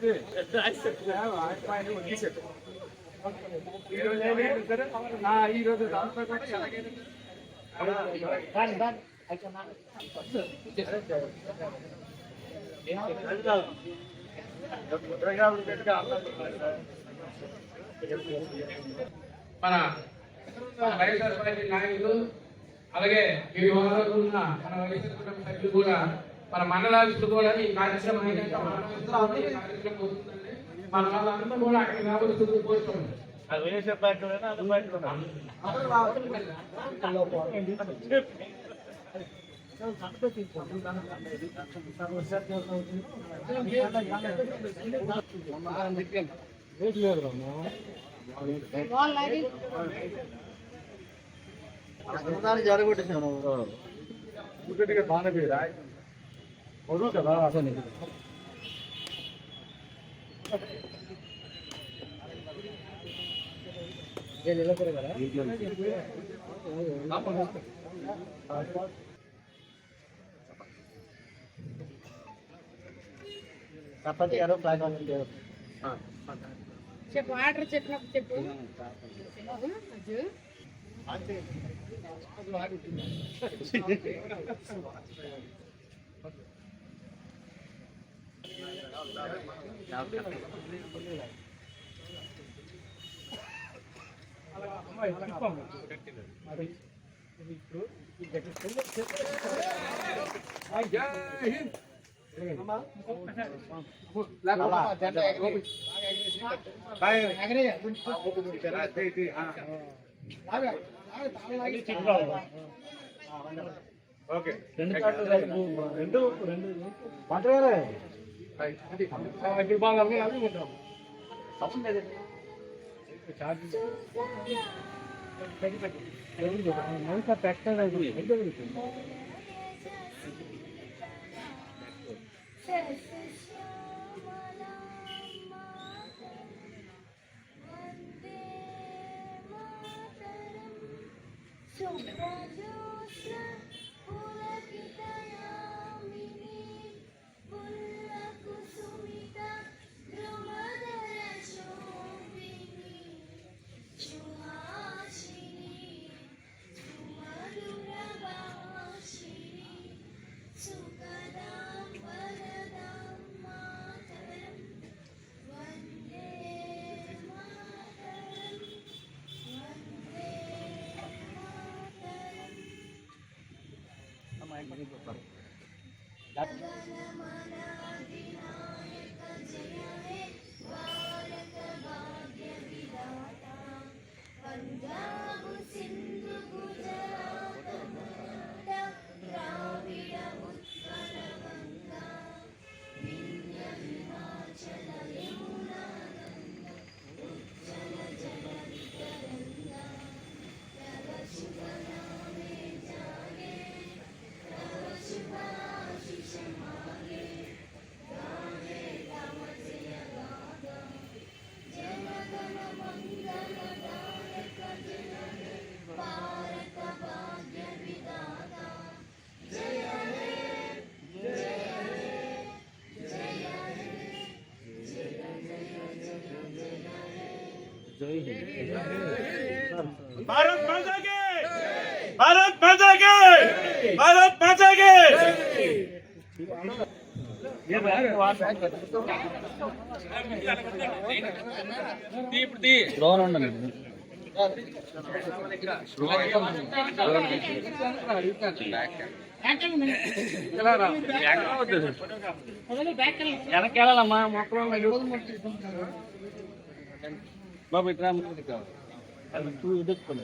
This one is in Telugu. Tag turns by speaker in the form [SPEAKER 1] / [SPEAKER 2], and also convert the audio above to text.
[SPEAKER 1] ఈ రోజు కూడా మన వైఎస్ఆర్ పార్టీ నాయకులు అలాగే ఈ హోదాలో ఉన్న మన వైఎస్ఆర్ కుటుంబ సభ్యులు కూడా మన మండలాలు కూడా ఈ కార్యక్రమం అయినాక మన వాళ్ళందరూ కూడా అక్కడికి రావాల్సింది కోరుతుంది
[SPEAKER 2] అది జరగొట్టేసాను బాగానే పేరా వదులు కదా అసలు సర్పంచ్ గారు ప్లాన్ గారు
[SPEAKER 3] చెప్పు ఆర్డర్ చెప్పినప్పుడు చెప్పు అజ్జు
[SPEAKER 1] ఓకే
[SPEAKER 2] రెండు కార్డులు రెండు ரைட் இப்படி
[SPEAKER 1] வாங்க அங்கே அப்படி பண்ணுறோம்
[SPEAKER 2] தப்பு சார்ஜ் மனசா factor Thank you.
[SPEAKER 4] That Bharat Mata के भारत माता के भारत माता के
[SPEAKER 2] లోన్ ఉండండి వెనక్కి వెళ్ళాలమ్మా మొక్కలు बाबा राम तू उद्याच पण